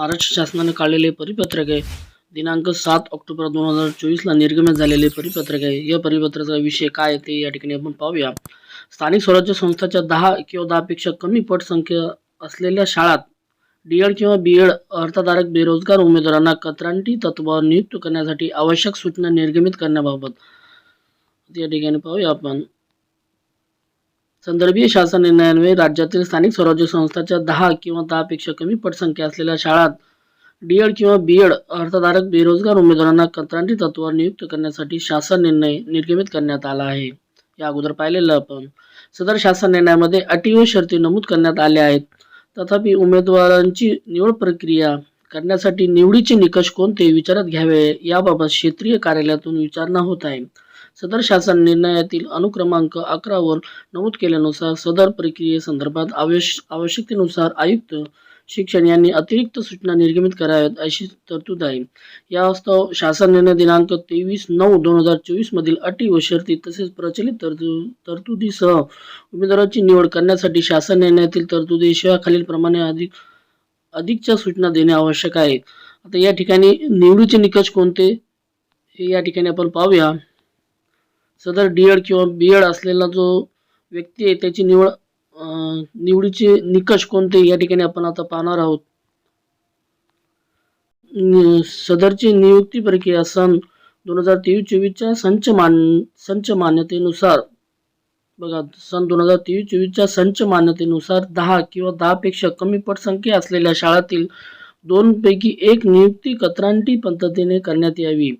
महाराष्ट्र शासनाने काढलेले परिपत्रक आहे. दिनांक सात ऑक्टोबर दोन हजार चोवीसला निर्गमित झालेले परिपत्रक आहे. या परिपत्राचा विषय काय ते या ठिकाणी आपण पाहूया. स्थानिक स्वराज्य संस्थाच्या दहा किंवा दहापेक्षा कमी पटसंख्या असलेल्या शाळात डी एड किंवा बी एड अर्थधारक बेरोजगार उमेदवारांना कत्रांटी तत्वावर नियुक्त करण्यासाठी आवश्यक सूचना निर्गमित करण्याबाबत या ठिकाणी पाहूया आपण. संदर्भीय शासन निर्णयान्वये राज्यातील स्थानिक स्वराज्य संस्थाच्या दहा किंवा दहापेक्षा कमी पटसंख्या असलेल्या शाळात डी एड किंवा बी एड अर्थधारक बेरोजगार उमेदवारांना कंत्राटी तत्वावर नियुक्त करण्यासाठी शासन निर्णय निर्गमित करण्यात आला आहे. या अगोदर पाहिलेलं आपण. सदर शासन निर्णयामध्ये अटी व शर्ती नमूद करण्यात आल्या आहेत. तथापि उमेदवारांची निवड प्रक्रिया करण्यासाठी निवडीचे निकष कोणते विचारात घ्यावे याबाबत क्षेत्रीय कार्यालयातून विचारणा होत आहे. सदर शासन निर्णयातील अनुक्रमांक अकरावर नमूद केल्यानुसार सदर प्रक्रियेसंदर्भात आवश्य आवश्यकतेनुसार आयुक्त शिक्षण यांनी अतिरिक्त सूचना निर्गमित कराव्यात अशी तरतूद आहे. या वास्तव शासन निर्णय दिनांक तेवीस नऊ दोन हजार चोवीस मधील अटी व शर्ती तसेच प्रचलित तरतू तरतुदीसह उमेदवाराची निवड करण्यासाठी शासन निर्णयातील तरतुदीशिवाय खालीलप्रमाणे अधिक अधिकच्या सूचना देणे आवश्यक आहे. आता या ठिकाणी निवडीचे निकष कोणते? हे या ठिकाणी आपण पाहूया. सदर डी एड किंवा बी एड असलेला जो व्यक्ती आहे त्याची निवड निवडीचे निकष कोणते या ठिकाणी आपण आता पाहणार आहोत. नि- सदरची नियुक्ती प्रक्रिया सन दोन हजार तेवीस चोवीसच्या संच मान संच मान्यतेनुसार बघा सन दोन हजार तेवीस चोवीसच्या संच मान्यतेनुसार दहा किंवा दहापेक्षा कमी पटसंख्या असलेल्या शाळातील दोनपैकी एक नियुक्ती कत्रांटी पद्धतीने करण्यात यावी.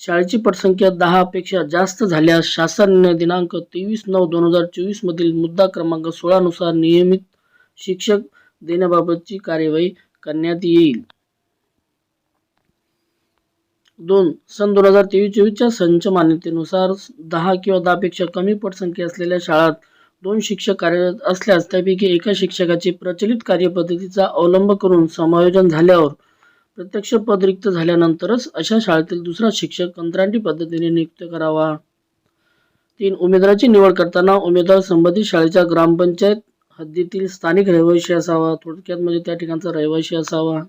शाळेची पटसंख्या दहापेक्षा जास्त झाल्यास शासन दिनांक तेवीस नऊ दोन हजार चोवीस मधील मुद्दा क्रमांक सोळानुसार नियमित शिक्षक देण्याबाबतची कार्यवाही करण्यात येईल. दोन सन दोन हजार तेवीस चोवीसच्या संच मान्यतेनुसार दहा किंवा दहापेक्षा कमी पटसंख्या असलेल्या शाळात दोन शिक्षक कार्यरत असल्यास त्यापैकी एका शिक्षकाची प्रचलित कार्यपद्धतीचा अवलंब करून समायोजन झाल्यावर प्रत्यक्ष पद रिक्त झाल्यानंतरच अशा शाळेतील दुसरा शिक्षक कंत्राटी पद्धतीने नियुक्त करावा. तीन उमेदवाराची निवड करताना उमेदवार संबंधित शाळेच्या ग्रामपंचायत हद्दीतील स्थानिक रहिवासी असावा. थोडक्यात म्हणजे त्या ठिकाणचा रहिवासी असावा.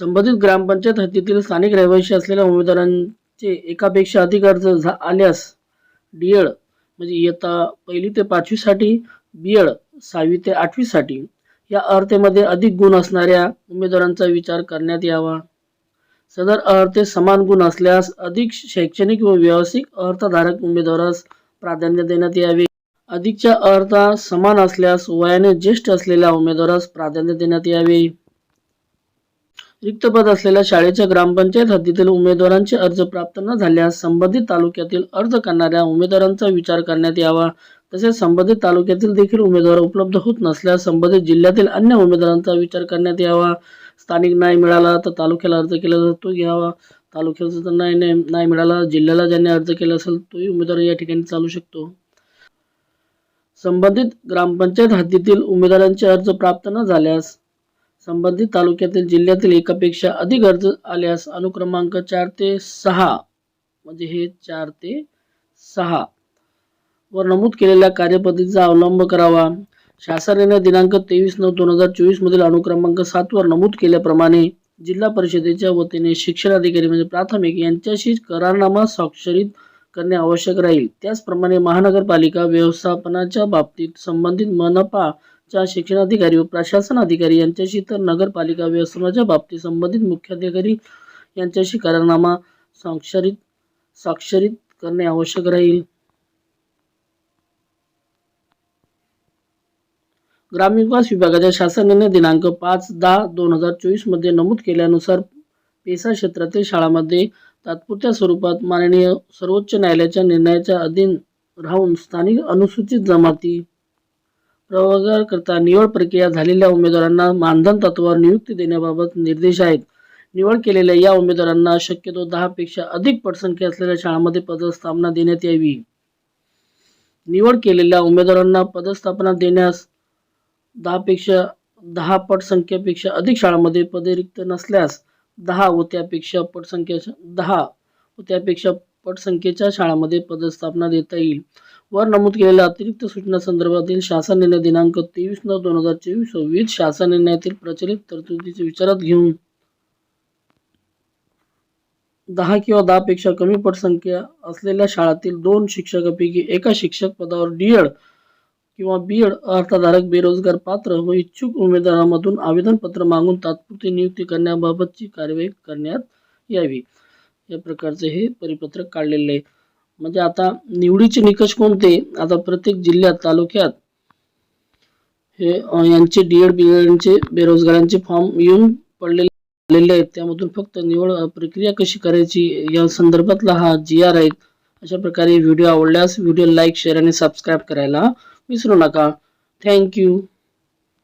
संबंधित ग्रामपंचायत हद्दीतील स्थानिक रहिवासी असलेल्या उमेदवारांचे एकापेक्षा अधिक अर्ज झा- आल्यास डी एड म्हणजे इयत्ता पहिली ते पाचवीसाठी बी एड सहावी ते आठवीसाठी या अर्हतेमध्ये अधिक गुण असणाऱ्या उमेदवारांचा विचार करण्यात यावा. सदर अर्हते समान गुण असल्यास अधिक शैक्षणिक व व्यावसायिक अर्थधारक उमेदवारास प्राधान्य देण्यात यावे. अधिकच्या अर्हता समान असल्यास वयाने ज्येष्ठ असलेल्या उमेदवारास प्राधान्य देण्यात यावे. रिक्त पद असलेल्या शाळेच्या ग्रामपंचायत हद्दीतील उमेदवारांचे अर्ज प्राप्त न झाल्यास संबंधित तालुक्यातील अर्ज करणाऱ्या उमेदवारांचा विचार करण्यात यावा. तसेच संबंधित तालुक्यातील देखील उमेदवार उपलब्ध होत नसल्यास संबंधित जिल्ह्यातील अन्य उमेदवारांचा विचार करण्यात यावा. स्थानिक नाही मिळाला तर तालुक्याला अर्ज केला तर तो घ्यावा. तालुक्याचा जर नाही न्याय मिळाला जिल्ह्याला ज्याने अर्ज केला असेल तोही उमेदवार या ठिकाणी चालू शकतो. संबंधित ग्रामपंचायत हद्दीतील उमेदवारांचे अर्ज प्राप्त न झाल्यास संबंधित तालुक्यातील जिल्ह्यातील एकापेक्षा अधिक अर्ज आल्यास अनुक्रमांक चार ते सहा म्हणजे हे चार ते सहा वर नमूद केलेल्या कार्यपद्धतीचा अवलंब करावा. शासनाने दिनांक तेवीस नऊ दोन हजार चोवीस मधील अनुक्रमांक सात वर नमूद केल्याप्रमाणे जिल्हा परिषदेच्या वतीने शिक्षणाधिकारी म्हणजे प्राथमिक यांच्याशी करारनामा स्वाक्षरित करणे आवश्यक राहील. त्याचप्रमाणे महानगरपालिका व्यवस्थापनाच्या बाबतीत संबंधित मनपाच्या शिक्षणाधिकारी व प्रशासन अधिकारी यांच्याशी तर नगरपालिका व्यवस्थापनाच्या बाबतीत संबंधित मुख्याधिकारी यांच्याशी करारनामा स्वाक्षरित स्वाक्षरित करणे आवश्यक राहील. ग्रामविकास विभागाच्या शासनाने दिनांक पाच दहा दोन हजार चोवीसमध्ये नमूद केल्यानुसार पेसा क्षेत्रातील शाळांमध्ये तात्पुरत्या स्वरूपात माननीय सर्वोच्च न्यायालयाच्या निर्णयाच्या अधीन राहून स्थानिक अनुसूचित जमाती प्रवर्गाकरता निवड प्रक्रिया झालेल्या उमेदवारांना मानधन तत्वावर नियुक्ती देण्याबाबत निर्देश आहेत. निवड केलेल्या या उमेदवारांना शक्यतो दहापेक्षा अधिक पटसंख्या असलेल्या शाळांमध्ये पदस्थापना देण्यात यावी. निवड केलेल्या उमेदवारांना पदस्थापना देण्यास दहापेक्षा दहा पटसंख्येपेक्षा अधिक शाळांमध्ये पदे रिक्त नसल्यास दहा व त्यापेक्षा पटसंख्या दहा व त्यापेक्षा पटसंख्येच्या शाळांमध्ये पदस्थापना देता येईल. वर नमूद केलेल्या अतिरिक्त सूचना संदर्भातील शासन निर्णय दिनांक तेवीस नऊ दोन हजार चोवीस विविध शासन निर्णयातील प्रचलित तरतुदीचे विचारात घेऊन दहा किंवा दहापेक्षा कमी पटसंख्या असलेल्या शाळातील दोन शिक्षकापैकी एका शिक्षक पदावर डीएड किंवा बी एड अर्थधारक बेरोजगार पात्र व इच्छुक उमेदवारांमधून आवेदनपत्र मागून तात्पुरती नियुक्ती करण्याबाबतची कार्यवाही करण्यात यावी. या प्रकारचे हे परिपत्रक काढलेले आहे. म्हणजे आता निवडीचे निकष कोणते? आता प्रत्येक जिल्ह्यात तालुक्यात हे अ, यांचे डीएड बीएडचे बेरोजगारांचे फॉर्म येऊन पडलेले आहेत. त्यामधून फक्त निवड प्रक्रिया कशी करायची या संदर्भातला हा जी आर आहे. अशा प्रकारे व्हिडिओ आवडल्यास व्हिडिओ लाईक शेअर आणि सबस्क्राईब करायला 水の中、Thank you